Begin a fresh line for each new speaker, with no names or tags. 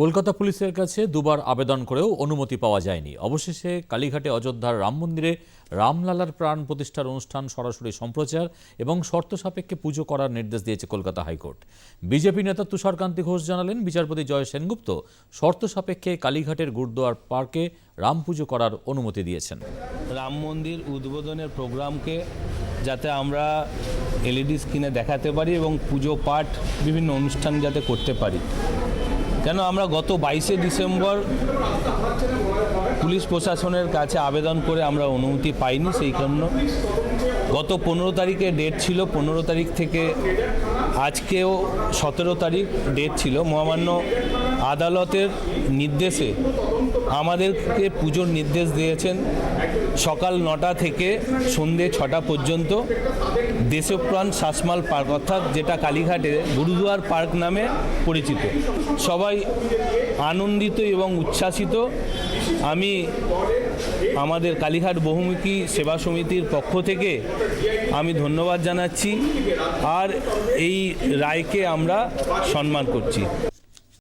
কলকাতা পুলিশের কাছে দুবার আবেদন করেও অনুমতি পাওয়া যায়নি। অবশেষে কালীঘাটে অযোধ্যার রাম মন্দিরে রামলালার প্রাণ প্রতিষ্ঠার অনুষ্ঠান সরাসরি সম্প্রচার এবং শর্ত সাপেক্ষে পুজো করার নির্দেশ দিয়েছে কলকাতা হাইকোর্ট। বিজেপি নেতা তুষারকান্তি ঘোষ জানালেন, বিচারপতি জয় সেনগুপ্ত শর্ত সাপেক্ষে কালীঘাটের গুরুদুয়ার পার্কে রাম পুজো করার অনুমতি দিয়েছেন।
রাম মন্দির উদ্বোধনের প্রোগ্রামকে যাতে আমরা এলইডি স্ক্রিনে দেখাতে পারি এবং পুজো পাঠ বিভিন্ন অনুষ্ঠান যাতে করতে পারি। কেন আমরা গত বাইশে ডিসেম্বর পুলিশ প্রশাসনের কাছে আবেদন করে আমরা অনুমতি পাইনি সেই জন্য। গত পনেরো তারিখে ডেট ছিল, পনেরো তারিখ থেকে আজকেও সতেরো তারিখ ডেট ছিল। মহামান্য আদালতের নির্দেশে আমাদেরকে পুজোর নির্দেশ দিয়েছেন সকাল নটা থেকে সন্ধে ছটা পর্যন্ত দেশপ্রাণ শাসমাল পার্ক অর্থাৎ যেটা কালীঘাটে গুরুদুয়ার পার্ক নামে পরিচিত। সবাই আনন্দিত এবং উচ্ছ্বাসিত। আমি আমাদের কালীঘাট বহুমুখী সেবা সমিতির পক্ষ থেকে আমি ধন্যবাদ জানাচ্ছি। আর এই রায়কে আমরা সম্মান করছি।